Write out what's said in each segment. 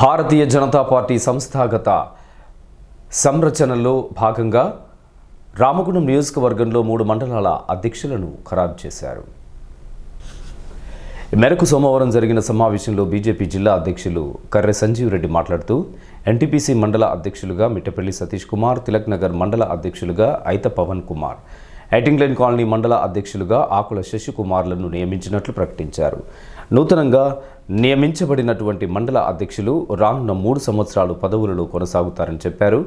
భారతీయ Janata party సంస్థాగత సంరచనలో భాగంగా రామగుండం నియోజకవర్గంలో మూడు మండలాల అధ్యక్షులను ఖరారు చేశారు. మేరకు సోమవారం జరిగిన సమావేశంలో బీజేపీ జిల్లా అధ్యక్షులు కర్రె సంజీవ్ రెడ్డి మాట్లాడుతూ ఎన్టీపీసీ మండల అధ్యక్షులుగా మిట్టపల్లి సతీష్ కుమార్ తిలక్ నగర్ మండల అధ్యక్షులుగా ఐత పవన్ కుమార్ ఐటింగ్లైన్ కాలనీ మండల అధ్యక్షులుగా ఆకుల శశికుమార్లను నియమించినట్లు ప్రకటించారు. నూతనంగా నియమించబడినటువంటి మండల అధ్యక్షులు రానున్న మూడు సంవత్సరాలు పదవులలో కొనసాగుతారని చెప్పారు.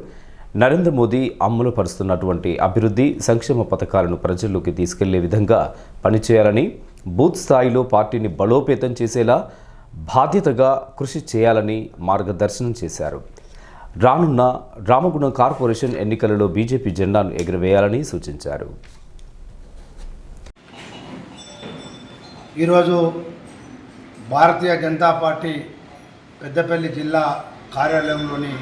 నరేంద్ర మోదీ అమలు పరుస్తున్నటువంటి అభివృద్ధి సంక్షేమ పథకాలను ప్రజల్లోకి తీసుకెళ్ళే విధంగా పనిచేయాలని బూత్ స్థాయిలో పార్టీని బలోపేతం చేసేలా బాధ్యతగా కృషి చేయాలని మార్గదర్శనం చేశారు. రానున్న రామగుణం కార్పొరేషన్ ఎన్నికలలో బీజేపీ జెండాను ఎగురవేయాలని సూచించారు. ఈరోజు భారతీయ జనతా పార్టీ పెద్దపల్లి జిల్లా కార్యాలయంలోని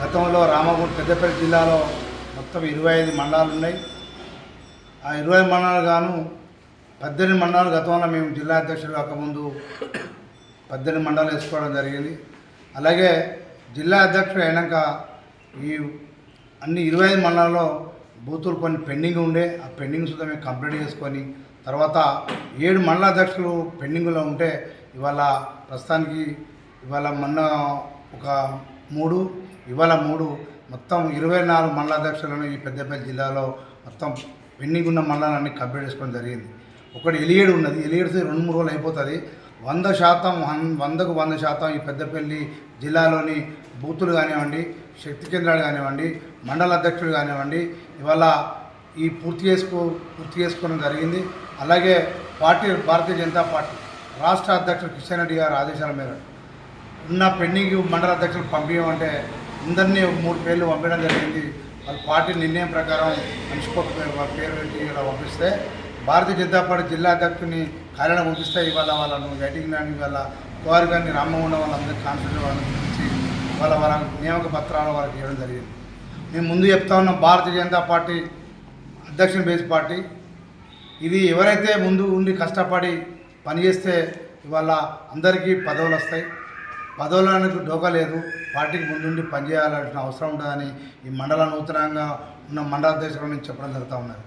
గతంలో రామగుండ పెద్దపల్లి జిల్లాలో మొత్తం ఇరవై ఐదు మండలాలు ఉన్నాయి. ఆ ఇరవై మండలాలు గాను పద్దెనిమిది మండలాలు గతంలో మేము జిల్లా అధ్యక్షులు కాకముందు పద్దెనిమిది మండలాలు వేసుకోవడం జరిగింది. అలాగే జిల్లా అధ్యక్షుడు అయినాక ఈ అన్ని ఇరవై ఐదు మండలాల్లో బూతులు కొన్ని పెండింగ్ ఉండే ఆ పెండింగ్ సుద్ధా మేము కంప్లీట్ చేసుకొని తర్వాత ఏడు మండల అధ్యక్షులు పెండింగ్లో ఉంటే ఇవాళ ప్రస్తుతానికి ఇవాళ మొన్న ఒక మూడు ఇవాళ మూడు మొత్తం ఇరవై నాలుగు మండల అధ్యక్షులను ఈ పెద్దపల్లి జిల్లాలో మొత్తం పెండింగ్ ఉన్న మండలాన్ని కంప్లీట్ చేసుకోవడం జరిగింది. ఒకటి ఎలియేడు ఉన్నది. ఎలియేడు రెండు మూడు రోజులు అయిపోతుంది. వంద శాతం వందకు వంద శాతం ఈ పెద్దపల్లి జిల్లాలోని బూతులు కానివ్వండి శక్తి కేంద్రాలు కానివ్వండి మండల అధ్యక్షులు కానివ్వండి ఇవాళ ఈ పూర్తి చేసుకో పూర్తి చేసుకోవడం జరిగింది. అలాగే పార్టీ భారతీయ జనతా పార్టీ రాష్ట్ర అధ్యక్షుడు కిషన్ రెడ్డి గారు ఆదేశాల మేరకు ఉన్న పెండింగ్ మండల అధ్యక్షులు పంపించమంటే అందరినీ మూడు పేర్లు పంపించడం జరిగింది. వాళ్ళ పార్టీ నిర్ణయం ప్రకారం మనిషికొక పేరు వాళ్ళ పేరు పంపిస్తే భారతీయ జనతా పార్టీ జిల్లా అధ్యక్షుని కార్యాలయం పంపిస్తే ఇవాళ వాళ్ళను వెయిటింగ్ కానీ వల్ల కుమార్ గారిని ఉన్న వాళ్ళందరికీ కాన్ఫిడెంట్ వాళ్ళని పిలిచి వాళ్ళ వాళ్ళ నియామక పత్రాలు వాళ్ళకి ఇవ్వడం జరిగింది. మేము ముందు చెప్తా ఉన్నాం భారతీయ జనతా పార్టీ అధ్యక్షుని బేస్ పార్టీ. ఇది ఎవరైతే ముందు ఉండి కష్టపడి పనిచేస్తే ఇవాళ అందరికీ పదవులు వస్తాయి. పదవులకు డోకా లేదు. పార్టీకి ముందుండి పనిచేయాల్సిన అవసరం ఉంటుందని ఈ మండల నూతనంగా ఉన్న మండల అధ్యక్షుల నుంచి చెప్పడం జరుగుతూ ఉన్నది.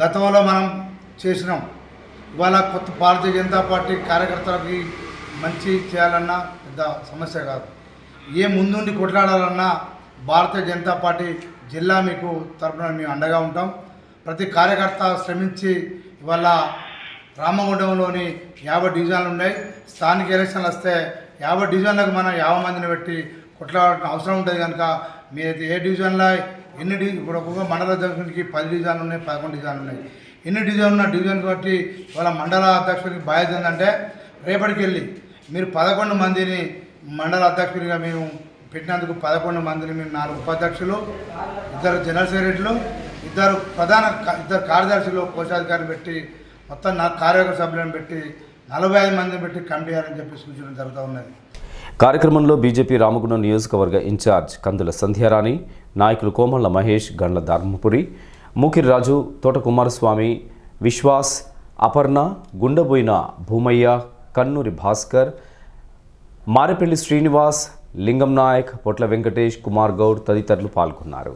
గతంలో మనం చేసినాం. ఇవాళ కొత్త భారతీయ జనతా పార్టీ కార్యకర్తలకి మంచి చేయాలన్నా పెద్ద సమస్య కాదు. ఏ ముందుండి కొట్లాడాలన్నా భారతీయ జనతా పార్టీ జిల్లా మీకు తరపున మేము అండగా ఉంటాం. ప్రతి కార్యకర్త శ్రమించి ఇవాళ రామగుండంలోని యాభై డివిజన్లు ఉన్నాయి. స్థానిక ఎలక్షన్లు వస్తే యాభై డివిజన్లకు మనం యాభై మందిని పెట్టి కొట్లాడాల్సిన అవసరం ఉంటుంది కనుక మీరు ఏ డివిజన్లో ఎన్ని డి ఇప్పుడు ఒక్కొక్క మండల అధ్యక్షుడికి పది డివిజన్లు ఉన్నాయి పదకొండు డివిజన్లు ఉన్నాయి. ఎన్ని డివిజన్ ఉన్న డివిజన్ బట్టి వాళ్ళ మండల అధ్యక్షుడికి బాధ్యత ఏంటంటే రేపటికి వెళ్ళి మీరు పదకొండు మందిని మండల అధ్యక్షుడిగా మేము పెట్టినందుకు పదకొండు మందిని మేము నాలుగు ఉపాధ్యక్షులు ఇద్దరు జనరల్ సెక్రటరీలు ఇద్దరు ప్రధాన ఇద్దరు కార్యదర్శులు కోశాధికారులు పెట్టి మొత్తం నా కార్యవర్గ సభ్యులను పెట్టి నలభై ఐదు మందిని పెట్టి కమిటీ చెప్పి సూచన జరుగుతూ ఉన్నది. కార్యక్రమంలో బీజేపీ రామగుండం నియోజకవర్గ ఇన్ఛార్జ్ కందుల సంధ్యారాణి నాయకులు కోమళ్ళ మహేష్ గండ్ల ధర్మపురి మూకిరి రాజు తోట కుమారస్వామి విశ్వాస్ అపర్ణ గుండబోయిన భూమయ్య కన్నూరి భాస్కర్ మారెపల్లి శ్రీనివాస్ లింగం నాయక్ పొట్ల వెంకటేష్ కుమార్ గౌడ్ తదితరులు పాల్గొన్నారు.